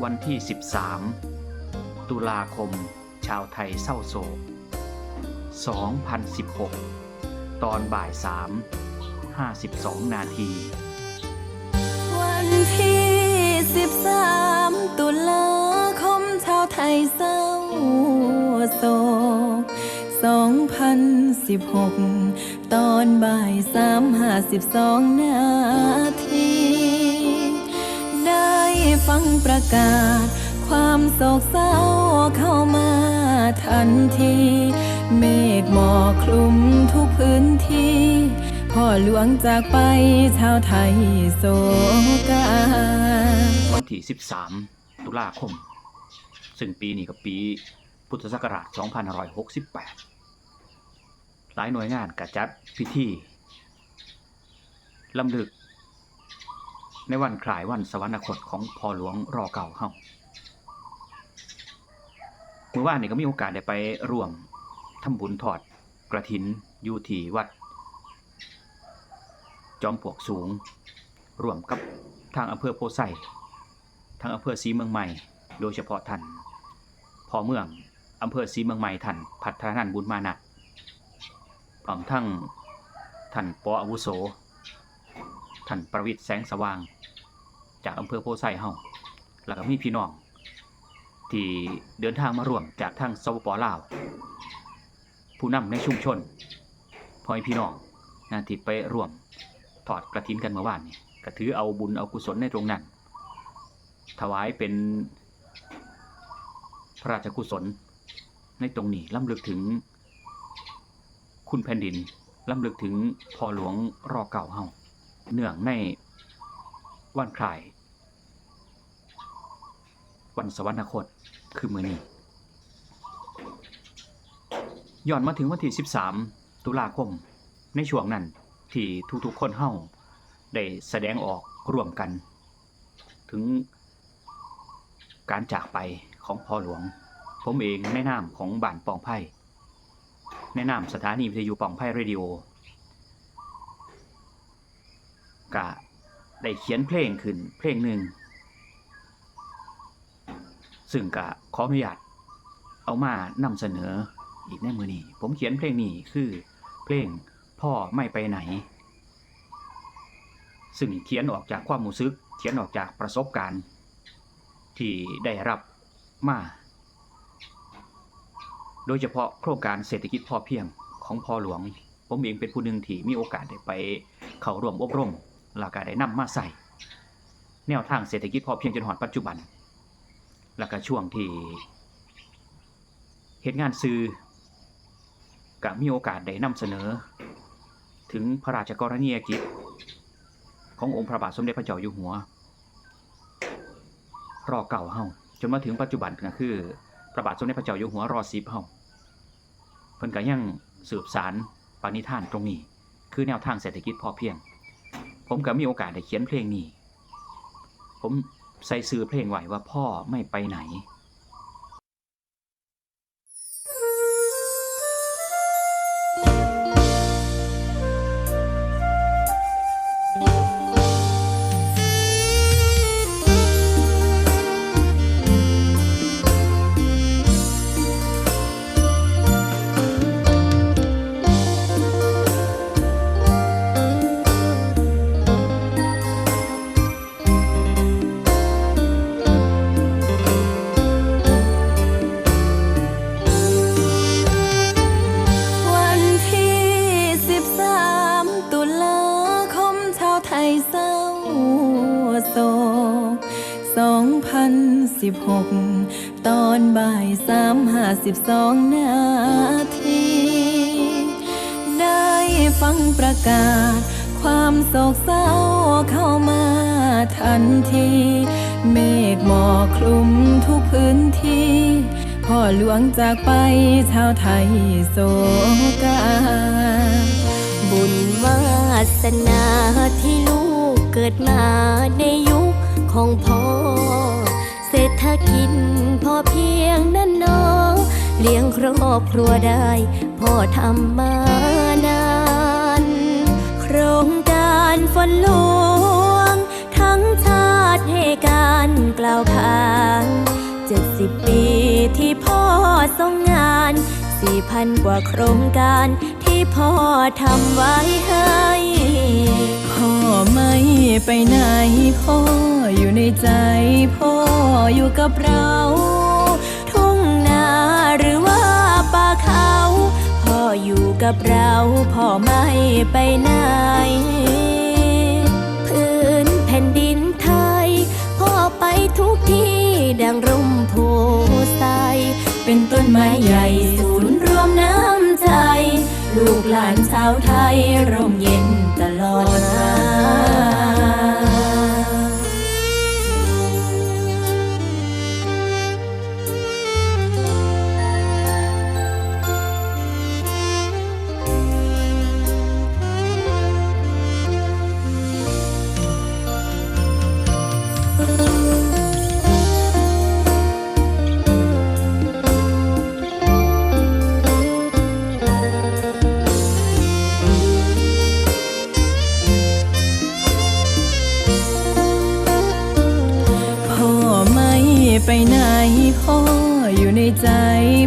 วันที่ 13 ตุลาคม ชาวไทยเศร้าโศก 2016 ตอนบ่าย 3 52 นาที วันที่ 13 ตุลาคม ชาวไทยเศร้าโศก 2016 ตอนบ่าย 3 52 นาที ฟังประกาศ ความโศกเศร้าเข้ามาทันที เมฆหมอกคลุมทุกพื้นที่ พ่อหลวงจากไปชาวไทยโศกาวันที่ 13 ตุลาคม ซึ่งปีนี้กับปีพุทธศักราช 2568 หลายหน่วยงานกระจัดพิธีลำลึก ในวันคลายวันสวรรคตของพ่อหลวงรอเก่าเฮาเมื่อวานนี้ก็มีโอกาสได้ไปร่วมทำบุญถอดกระถินอยู่ที่วัด จอมปวกสูง ร่วมกับทางอำเภอโพไซทางอำเภอศรีเมืองใหม่ โดยเฉพาะท่านพ่อเมืองอำเภอศรีเมืองใหม่ท่านพัฒนันบุญมานะพร้อมทั้งท่านปออาวุโสท่านประวิตรแสงสว่าง จากอำเภอโพไซเฮาแล้วก็มีพี่น้อง ที่เดินทางมาร่วมจากทางสปปลาว ผู้นำในชุมชนพ่อพี่น้องนะที่ไปร่วมถอดกระถินกันเมื่อวานนี่ก็ถือเอาบุญเอากุศลในตรงนั้น ถวายเป็นพระราชกุศลในตรงนี้ล้ำลึกถึงคุณแผ่นดินล้ำลึกถึงพ่อหลวงรอเก่าเฮาเนื่องใน วันคลาย วันสวรรคตคือมือนี้ย้อนมาถึงวันที่ 13 ตุลาคม ในช่วงนั้นที่ทุกๆคนเฮาได้แสดงออกร่วมกัน ถึงการจากไปของพ่อหลวง ผมเองในนามของบ้านปองไพ่ในนามสถานีวิทยุปองไพ่เรดิโอกะ ได้เขียนเพลงขึ้นเพลงหนึ่งซึ่งกะขออนุญาตเอามานำเสนออีกในมือนี้ผมเขียนเพลงนี้คือเพลงพ่อไม่ไปไหน ซึ่งเขียนออกจากความรู้สึก เขียนออกจากประสบการณ์ ที่ได้รับมาโดยเฉพาะโครงการเศรษฐกิจพอเพียงของพ่อหลวง ผมเองเป็นผู้หนึ่งที่มีโอกาสได้ไปเข้าร่วมอบรม แล้วก็ได้นำมาใส่แนวทางเศรษฐกิจพอเพียงจนหอดปัจจุบัน แล้วก็ช่วงที่เหตุงานซื้อก็มีโอกาสได้นำเสนอ ถึงพระราชกรณียกิจ ขององค์พระบาทสมเด็จพระเจ้าอยู่หัว รอเก่าเฮาจนมาถึงปัจจุบันก็คือ พระบาทสมเด็จพระเจ้าอยู่หัวรอสิบเฮาเพิ่นก็ยังสืบสารปณิธานตรงนี้ คือแนวทางเศรษฐกิจพอเพียง ผมก็มีโอกาสได้เขียนเพลงนี้ ผมใส่ซื้อเพลงไว้ว่าพ่อไม่ไปไหนวัน บ่าย3 52นาที ได้ฟังประกาศ ความโศกเศร้าเข้ามาทันที เมฆหมอกคลุมทุกพื้นที่ พ่อหลวงจากไปชาวไทยโศกา บุญวาสนาที่ลูกเกิดมาในยุคของพ่อ เศรษฐกิจพอเพียงนั่นนอเลี้ยงครอบครัวได้พ่อทำมานาน โครงการฝนหลวง ทั้งชาติให้การกล่าวขานเจ็ดสิบปีที่พ่อทรงงาน สี่พันกว่าโครงการที่พ่อทำไว้ให้ ไปไหนพ่ออยู่ในใจ พ่ออยู่กับเราทุ่งนาหรือว่าป่าเขา พ่ออยู่กับเราพ่อไม่ไปไหนพื้นแผ่นดินไทย พ่อไปทุกที่ดังร่มโพไทรเป็นต้นไม้ใหญ่ศูนย์รวมน้ำใจ ลูกหลานชาวไทยร่มเย็นตลอด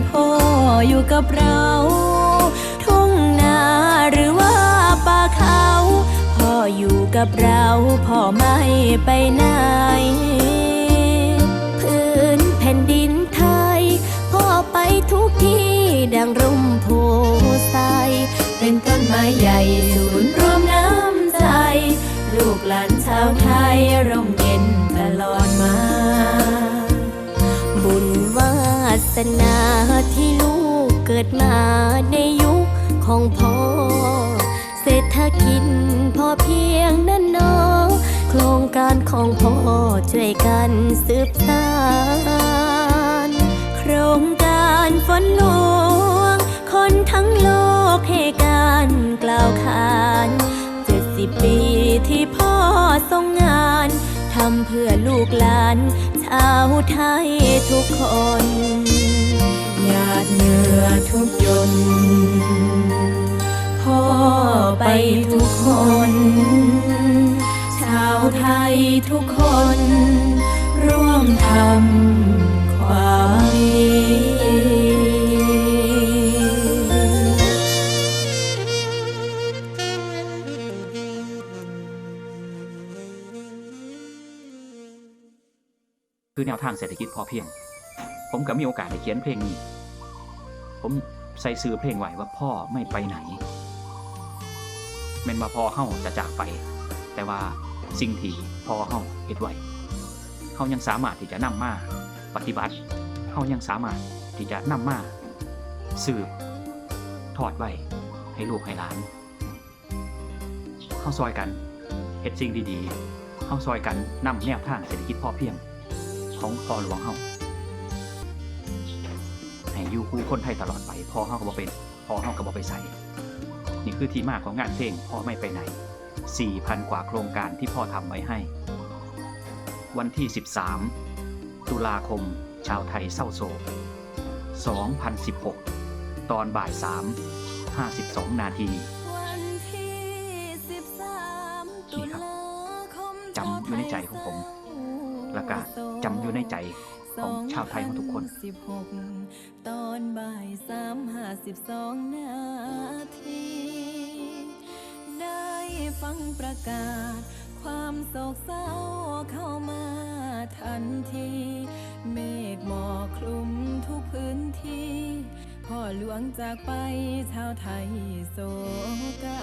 พ่ออยู่กับเรา ทุ่งนาหรือว่าป่าเขา พ่ออยู่กับเรา พ่อไม่ไปไหน พื้นแผ่นดินไทย พ่อไปทุกที่ดังร่มโพไทรเป็นต้นไม้ใหญ่ศูนย์รวมน้ำใจ ลูกหลานชาวไทยร่มเย็น สนาที่ลูกเกิดมาในยุคของพ่อ เศรษฐกิจพอเพียงนั่นนอโครงการของพ่อช่วยกันสืบสานโครงการฝนหลวง คนทั้งโลกให้การกล่าวขานเจ็ดสิบปีที่พ่อทรงงานทำเพื่อลูกหลานชาวไทยทุกคน หยาดเหงื่อทุกหยนพ่อไปทุกคน ชาวไทยทุกคน ร่วมทำความดีคือแนวทางเศรษฐกิจพอเพียง ผมก็มีโอกาสได้เขียนเพลงนี้ ผมใส่ซื้อเพลงไหวว่าพ่อไม่ไปไหนแม่นว่าพ่อเฮาจะจากไป แต่ว่าสิ่งที่พ่อเฮาเฮ็ดไว้เฮายังสามารถที่จะนำมาปฏิบัติเฮายังสามารถที่จะนำมาสืบทอดไว้ให้ลูกให้หลานเฮาซอยกันเฮ็ดสิ่งดีๆเฮาซอยกันนำแนวทางเศรษฐกิจพอเพียงของพ่อหลวงเฮา อยู่คู่คนไทยตลอดไปพ่อเฮาก็บ่เป็นพ่อเฮาก็บ่ไปใส่นี่คือที่มาของงานเพลงพ่อไม่ไปไหน 4,000 กว่าโครงการที่พ่อทำไว้ให้ วันที่ 13 ตุลาคม ชาวไทยเศร้าโศก 2016 ตอนบ่าย 3 52 นาทีวันที่13นี่ครับจำอยู่ในใจของผม และก็จำอยู่ในใจ ของชาวไทยของทุกคนตอนบ่ายสามห้าสิบสองนาทีได้ฟังประกาศ ความโศกเศร้าเข้ามาทันที เมฆหมอกคลุมทุกพื้นที่ พ่อหลวงจากไปชาวไทยโศกา